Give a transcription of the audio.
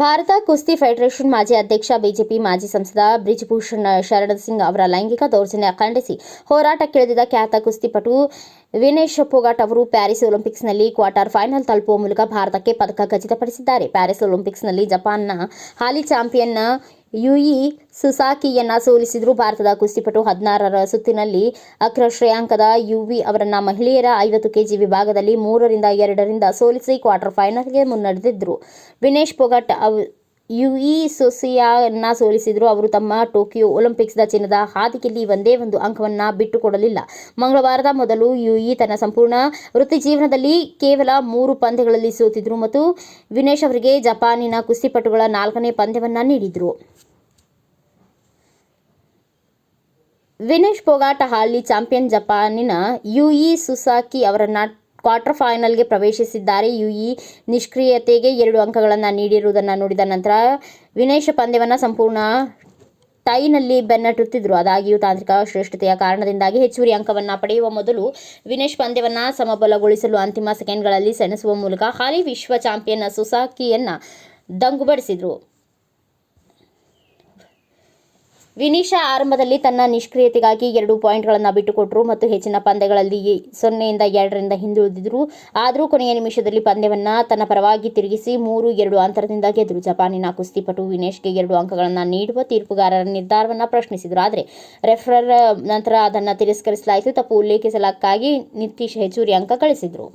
ಭಾರತ ಕುಸ್ತಿ ಫೆಡರೇಷನ್ ಮಾಜಿ ಅಧ್ಯಕ್ಷ, ಬಿಜೆಪಿ ಮಾಜಿ ಸಂಸದ ಬ್ರಿಜ್ಭೂಷಣ್ ಶರಣ್ ಸಿಂಗ್ ಅವರ ಲೈಂಗಿಕ ದೌರ್ಜನ್ಯ ಖಂಡಿಸಿ ಹೋರಾಟಕ್ಕಿಳಿದಿದ್ದ ಖ್ಯಾತ ಕುಸ್ತಿಪಟು ವಿನೇಶ್ ಪೋಗಾಟ್ ಅವರು ಪ್ಯಾರಿಸ್ ಒಲಿಂಪಿಕ್ಸ್ನಲ್ಲಿ ಕ್ವಾರ್ಟರ್ ಫೈನಲ್ ತಲುಪುವ ಮೂಲಕ ಭಾರತಕ್ಕೆ ಪದಕ ಖಚಿತಪಡಿಸಿದ್ದಾರೆ. ಪ್ಯಾರಿಸ್ ಒಲಿಂಪಿಕ್ಸ್ನಲ್ಲಿ ಜಪಾನ್ನ ಹಾಲಿ ಚಾಂಪಿಯನ್ ಯುಯಿ ಸುಸಾಕಿಯನ್ನ ಸೋಲಿಸಿದ್ರು. ಭಾರತದ ಕುಸ್ತಿಪಟು ಹದಿನಾರರ ಸುತ್ತಿನಲ್ಲಿ ಅಗ್ರ ಶ್ರೇಯಾಂಕದ ಯುವಿ ಅವರನ್ನ ಮಹಿಳೆಯರ ಐವತ್ತು ಕೆಜಿ ವಿಭಾಗದಲ್ಲಿ ಮೂರರಿಂದ ಎರಡರಿಂದ ಸೋಲಿಸಿ ಕ್ವಾರ್ಟರ್ ಫೈನಲ್ಗೆ ಮುನ್ನಡೆದಿದ್ದರು ವಿನೇಶ್ ಪೊಗಟ್ ಅವ್ ಯುಇ ಸೊಸಿಯಾನ್ನ ಸೋಲಿಸಿದ್ರು. ಅವರು ತಮ್ಮ ಟೋಕಿಯೋ ಒಲಿಂಪಿಕ್ಸ್ನ ಚಿನ್ನದ ಹಾದಿಕೆಯಲ್ಲಿ ಒಂದೇ ಒಂದು ಅಂಕವನ್ನ ಬಿಟ್ಟುಕೊಡಲಿಲ್ಲ. ಮಂಗಳವಾರದ ಮೊದಲು ಯುಇ ತನ್ನ ಸಂಪೂರ್ಣ ವೃತ್ತಿ ಜೀವನದಲ್ಲಿ ಕೇವಲ ಮೂರು ಪಂದ್ಯಗಳಲ್ಲಿ ಸೋತಿದ್ರು ಮತ್ತು ವಿನೇಶ್ ಅವರಿಗೆ ಜಪಾನಿನ ಕುಸ್ತಿಪಟುಗಳ ನಾಲ್ಕನೇ ಪಂದ್ಯವನ್ನ ನೀಡಿದ್ರು. ವಿನೇಶ್ ಪೊಗಾಟ್ ಹಾಲಿ ಚಾಂಪಿಯನ್ ಜಪಾನಿನ ಯುಇ ಸುಸಾಕಿ ಅವರನ್ನ ಕ್ವಾರ್ಟರ್ ಫೈನಲ್ಗೆ ಪ್ರವೇಶಿಸಿದ್ದಾರೆ. ಯುಇ ನಿಷ್ಕ್ರಿಯತೆಗೆ ಎರಡು ಅಂಕಗಳನ್ನು ನೀಡಿರುವುದನ್ನು ನೋಡಿದ ನಂತರ ವಿನೇಶ್ ಪಂದ್ಯವನ್ನು ಸಂಪೂರ್ಣ ಟೈನಲ್ಲಿ ಬೆನ್ನಟ್ಟುತ್ತಿದ್ದರು ಅದಾಗಿಯೂ ತಾಂತ್ರಿಕ ಶ್ರೇಷ್ಠತೆಯ ಕಾರಣದಿಂದಾಗಿ ಹೆಚ್ಚುವರಿ ಅಂಕವನ್ನು ಪಡೆಯುವ ಮೊದಲು ವಿನೇಶ್ ಪಂದ್ಯವನ್ನು ಸಮಬಲಗೊಳಿಸಲು ಅಂತಿಮ ಸೆಕೆಂಡ್ಗಳಲ್ಲಿ ಸೆಣಸುವ ಮೂಲಕ ಹಾಲಿ ವಿಶ್ವ ಚಾಂಪಿಯನ್ ಸುಸಾಕಿಯನ್ನು ದಂಗುಬಡಿಸಿದರು. ವಿನಿಶಾ ಆರಂಭದಲ್ಲಿ ತನ್ನ ನಿಷ್ಕ್ರಿಯತೆಗಾಗಿ ಎರಡು ಪಾಯಿಂಟ್ಗಳನ್ನು ಬಿಟ್ಟುಕೊಟ್ಟರು ಮತ್ತು ಹೆಚ್ಚಿನ ಪಂದ್ಯಗಳಲ್ಲಿ ಸೊನ್ನೆಯಿಂದ ಎರಡರಿಂದ ಹಿಂದುಳಿದಿದ್ರು. ಆದರೂ ಕೊನೆಯ ನಿಮಿಷದಲ್ಲಿ ಪಂದ್ಯವನ್ನು ತನ್ನ ಪರವಾಗಿ ತಿರುಗಿಸಿ ಮೂರು ಎರಡು ಅಂತರದಿಂದ ಗೆದ್ದರು ಜಪಾನಿನ ಕುಸ್ತಿಪಟು ವಿನೇಶ್ಗೆ ಎರಡು ಅಂಕಗಳನ್ನು ನೀಡುವ ತೀರ್ಪುಗಾರರ ನಿರ್ಧಾರವನ್ನು ಪ್ರಶ್ನಿಸಿದರು. ಆದರೆ ರೆಫರರ್ ನಂತರ ಅದನ್ನು ತಿರಸ್ಕರಿಸಲಾಯಿತು. ತಪ್ಪು ಉಲ್ಲೇಖಿಸಲಕ್ಕಾಗಿ ನಿತೀಶ್ ಹೆಚ್ಚುವರಿ ಅಂಕ ಗಳಿಸಿದರು